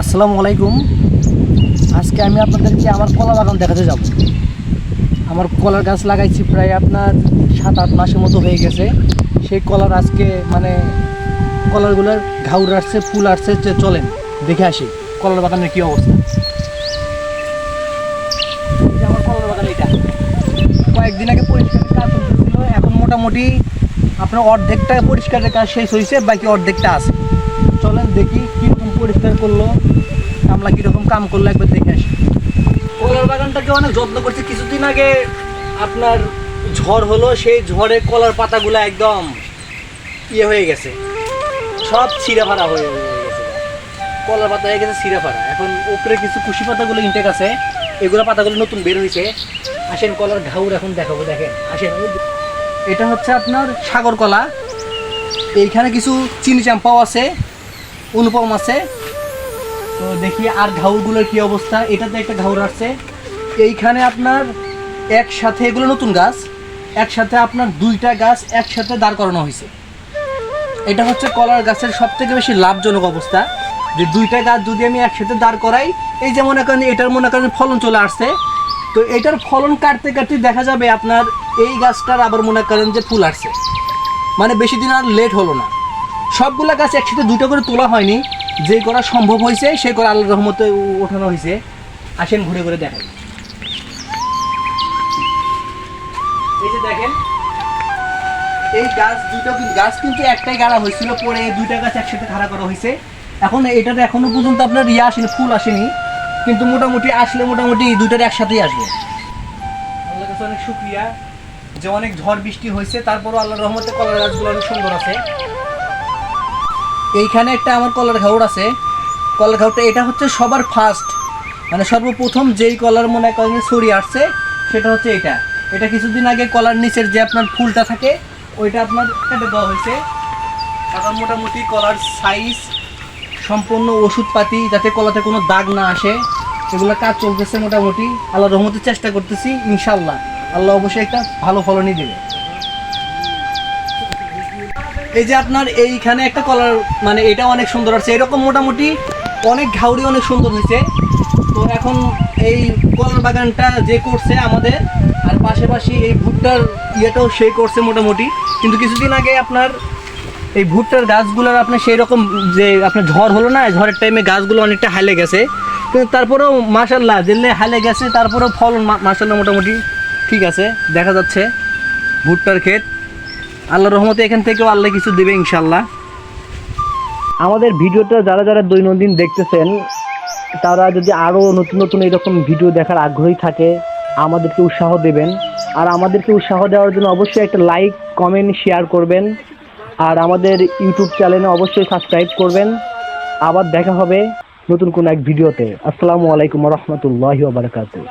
আসসালামু আলাইকুম। আজকে আমি আপনাদেরকে আমার কলা বাগান দেখাতে যাব। আমার কলার গাছ লাগাইছি প্রায় আপনার সাত আট মাসের মতো হয়ে গেছে। সেই কলার আজকে মানে কলারগুলোর ঘাউর আসছে, ফুল আসছে, যে চলেন দেখে আসি কলার বাগানের কী অবস্থা। আমার কলার বাগান এটা। কয়েকদিন আগে পরিষ্কারের কাজ চলতেছিল এখন মোটামুটি আপনার অর্ধেকটা পরিষ্কারের কাজ শেষ হয়েছে, বাকি অর্ধেকটা আছে। চলেন দেখি কীরকম পরিষ্কার করল, কামলা কীরকম কাম করল একবার দেখে আসি। কলার বাগানটাকে অনেক যত্ন করছে। কিছুদিন আগে আপনার ঝড় হলো, সেই ঝড়ে কলার পাতাগুলো একদম ইয়ে হয়ে গেছে। সব ছিঁড়ে ফাড়া হয়ে গেছে। কলার পাতা হয়ে গেছে, ছিঁড়ে ফাড়া এখন উপরে কিছু কুশি পাতাগুলো ইনটেক আছে। এগুলো পাতাগুলো নতুন বের হয়েছে। আসেন কলার ঘাউর এখন দেখাবো, দেখেন। আসেন এটা হচ্ছে আপনার সাগর কলা। এইখানে কিছু চিনি চাম্পাও আছে। অনুপম আছে। তো দেখি আর ঘাউরগুলোর কি অবস্থা। এটাতে একটা ঘাউর আসছে এইখানে আপনার একসাথে, এগুলো নতুন গাছ, একসাথে আপনার দুইটা গাছ একসাথে দাঁড় করানো হয়েছে। এটা হচ্ছে কলার গাছের সব থেকে বেশি লাভজনক অবস্থা। যে দুইটা গাছ যদি আমি একসাথে দাঁড় করাই, এই যে মনে করেন, এটার মনে করেন ফলন চলে আসছে। তো এটার ফলন কাটতে কাটতে দেখা যাবে আপনার এই গাছটার আবার মনে করেন যে ফুল আসছে। মানে বেশি দিন আর লেট হলো না। সবগুলা গাছ একসাথে দুটো করে তোলা হয়নি। যে করা সম্ভব হয়েছে সে করা আল্লাহ রহমতে ওঠানো হয়েছে। আসেন ঘুরে ঘুরে দেখাই। এই যে দেখেন, এই গাছ দুটো গাছ কিন্তু একটাই গাড়া হয়েছিল, পরে দুইটা গাছ একসাথে খাড়া করা হয়েছে। এখন এটাতে এখনও পর্যন্ত আপনার ইয়ে আসেনি, ফুল আসেনি। কিন্তু মোটামুটি আসলে মোটামুটি দুইটার একসাথেই আসবে। আল্লাহ কাছে অনেক শুক্রিয়া যে অনেক ঝড় বৃষ্টি হয়েছে, তারপরও আল্লাহ রহমতে কলার গাছগুলো অনেক সুন্দর আছে। এইখানে একটা আমার কলার ঘাউর আছে। কলার ঘাউরটা এটা হচ্ছে সবার ফার্স্ট মানে সর্বপ্রথম যেই কলার মনে করেন ছড়ি আসছে, সেটা হচ্ছে এটা। এটা কিছুদিন আগে কলার নিচের যে আপনার ফুলটা থাকে, ওইটা আপনার কেটে দেওয়া হয়েছে। এখন মোটামুটি কলার সাইজ সম্পূর্ণ ওষুধপাতি যাতে কলাতে কোনো দাগ না আসে, এগুলো কাজ চলতেছে মোটামুটি। আল্লাহ রহমতের চেষ্টা করতেছি ইনশাল্লাহ আল্লাহ অবশ্যই একটা ভালো ফলনই দেবে। এই যে আপনার এইখানে একটা কলার মানে এটা অনেক সুন্দর আছে এরকম মোটামুটি অনেক ঘাউরি অনেক সুন্দর হয়েছে। তো এখন এই কলার বাগানটা যে করছে আমাদের, আর পাশাপাশি এই ভুট্টার ইয়েটাও সে করছে মোটামুটি। কিন্তু কিছুদিন আগে আপনার এই ভুট্টার গাছগুলোর আপনার সেই রকম যে আপনার ঝড় হলো না ঝড়ের টাইমে গাছগুলো অনেকটা হালে গেছে। কিন্তু তারপরেও মাসাল্লাহ দিল্লে হালে গেছে, তারপরেও ফলন মাসাল্লাহ মোটামুটি ঠিক আছে, দেখা যাচ্ছে। ভুট্টার ক্ষেত। আল্লাহ রহমতে এখান থেকেও আল্লাহ কিছু দেবে ইনশাল্লাহ আমাদের ভিডিওটা যারা যারা দৈনন্দিন দেখতেছেন, তারা যদি আরও নতুন নতুন এরকম ভিডিও দেখার আগ্রহী থাকে, আমাদেরকে উৎসাহ দেবেন। আর আমাদেরকে উৎসাহ দেওয়ার জন্য অবশ্যই একটা লাইক কমেন্ট শেয়ার করবেন। আর আমাদের ইউটিউব চ্যানেলে অবশ্যই সাবস্ক্রাইব করবেন। আবার দেখা হবে নতুন কোনো এক ভিডিওতে। আসসালামু আলাইকুম রহমতুল্লাহি বারকাতুহ।